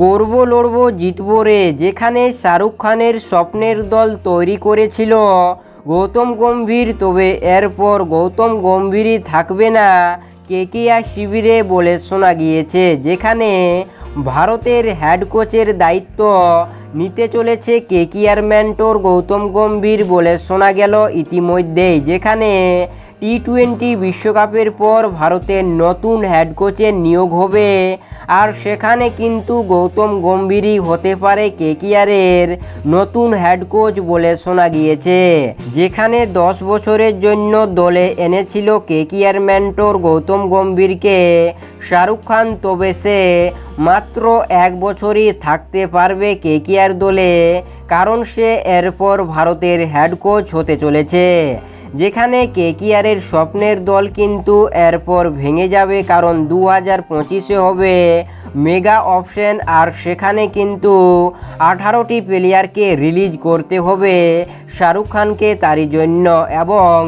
করব, লড়ব, জিতব রে। যেখানে শাহরুখ খানের স্বপ্নের দল তৈরি করেছিল, গৌতম গম্ভীর, তবে এরপর গৌতম গম্ভীরই থাকবে না। কেকিয়া শিবিরে বলে শোনা গিয়েছে, যেখানে ভারতের হেড কোচের দায়িত্ব নিতে চলেছে কেকিয়ার ম্যান্টোর গৌতম গম্ভীর বলে শোনা গেল ইতিমধ্যেই। যেখানে টি টোয়েন্টি বিশ্বকাপের পর ভারতের নতুন হেড কোচের নিয়োগ হবে। আর সেখানে কিন্তু গৌতম গম্ভীরই হতে পারে কেকিয়ারের নতুন হেড কোচ বলে শোনা গিয়েছে। যেখানে দশ বছরের জন্য দলে এনেছিল কেকিয়ার ম্যান্টোর গৌতম গম্ভীরকে। শাহরুখ খান তবে সে মাত্র এক বছরই থাকতে পারবে কেকিয়ার দলে, কারণ সে এরপর ভারতের হেড কোচ হতে চলেছে। যেখানে কেকিয়ারের স্বপ্নের দল কিন্তু এরপর ভেঙে যাবে কারণ দু হাজার পঁচিশে হবে মেগা অপশন আর সেখানে কিন্তু আঠারোটি প্লেয়ারকে রিলিজ করতে হবে শাহরুখ খানকে তারই জন্য এবং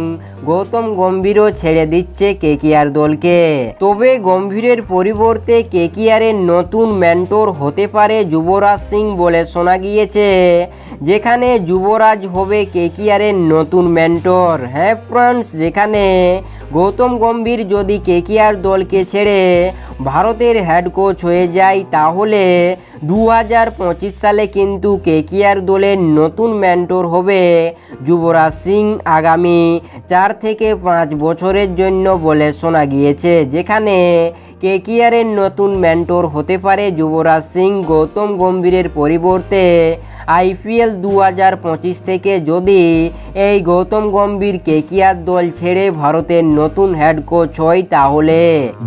গৌতম গম্ভীরও ছেড়ে দিচ্ছে কেকিয়ার দলকে। তবে গম্ভীরের পরিবর্তে কেকিয়ারের নতুন মেন্টর হতে পারে যুবরাজ সিং বলে শোনা গিয়েছে, যেখানে যুবরাজ হবে কেকিয়ারের নতুন মেন্টর। হ্যাঁ ফ্রেন্ডস যেখানে গৌতম গম্ভীর যদি কেকিয়ার দলকে ছেড়ে ভারতের হেড কোচ হয়ে যায় তাহলে দু হাজার পঁচিশ সালে কিন্তু কেকিয়ার দলের নতুন মেন্টর হবে যুবরাজ সিং আগামী চার থেকে পাঁচ বছরের জন্য বলে শোনা গিয়েছে। যেখানে কেকিয়ারের নতুন মেন্টর হতে পারে যুবরাজ সিং গৌতম গম্ভীরের পরিবর্তে আইপিএল দু হাজার পঁচিশ থেকে যদি এই গৌতম গম্ভীর কেকিয়ার দল ছেড়ে ভারতের নতুন হেড কোচ হয় তাহলে।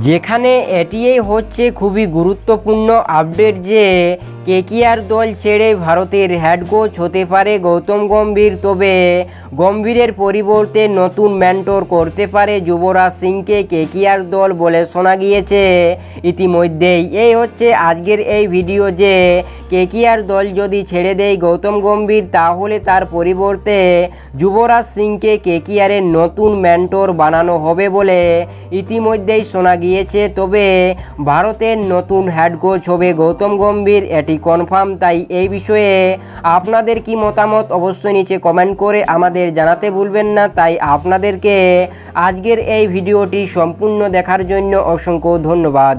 যেখানে এটিই হচ্ছে খুবই গুরুত্বপূর্ণ আপডেট যে で কেকিয়ার দল ছেড়ে ভারতের হেড কোচ হতে পারে গৌতম গম্ভীর। তবে গম্ভীরের পরিবর্তে নতুন মেন্টর করতে পারে যুবরাজ সিংকে কেকিয়ার দল বলে শোনা গিয়েছে। ইতিমধ্যেই এই হচ্ছে আজকের এই ভিডিও যে কেকিয়ার দল যদি ছেড়ে দেয় গৌতম গম্ভীর, তাহলে তার পরিবর্তে যুবরাজ সিংকে কেকিয়ারের নতুন মেন্টর বানানো হবে বলে ইতিমধ্যেই শোনা গিয়েছে। তবে ভারতের নতুন হেড কোচ হবে গৌতম গম্ভীর, এটি কনফার্ম তাই এই বিষয়ে আপনাদের কি মতামত অবশ্যই নিচে কমেন্ট করে আমাদের জানাতে ভুলবেন না। তাই আপনাদেরকে আজকের এই ভিডিওটি সম্পূর্ণ দেখার জন্য অসংখ্য ধন্যবাদ।